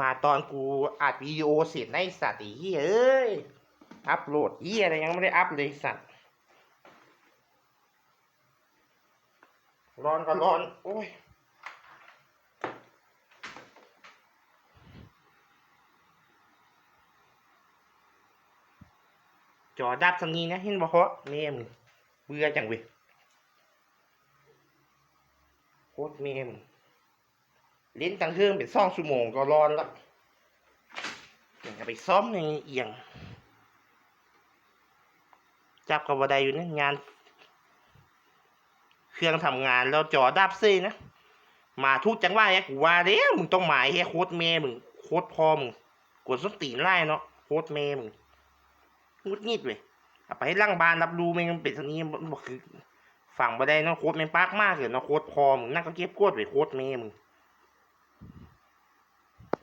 มาตอนกูอัดวิดีโอเสร็จในสัตว์อีเอ้ย อัพโหลดเหี้ยอะไรยังไม่ได้อัพเลยสัตว์ ร้อนก็ร้อน โอ้ยจอดับสักนี้นะเห็นบ่เหรอแม่มเบื่อจังเว้ยโคตรแม่ม ล่นตั้งเครื่องเป็นสองชั่วโมงก็ร้อนละอย่ากไปซ้อมในเอียง จับกับบัไดอยู่นะงาน เครื่องทำงานแล้วจอดับเซ่นะ มาทุกจังหวะเนี่ยกูว่าเด้มึงต้องหมายให้โคตรแม่มึงโคตรพอมึงกดส้นตีนไล่เนาะโคตรแม่มึงงุดงิดเว้ยเอาไปให้ร่างบานรับรู้ม่งมันเป็นสักนี้มันบอกคือฝั่งบัไดเนาะโคตรแม่งปากมากเลยเนาะโคตรพอมึงนั่งก็เก็บโคตรเว้ยโคตรแม่มึง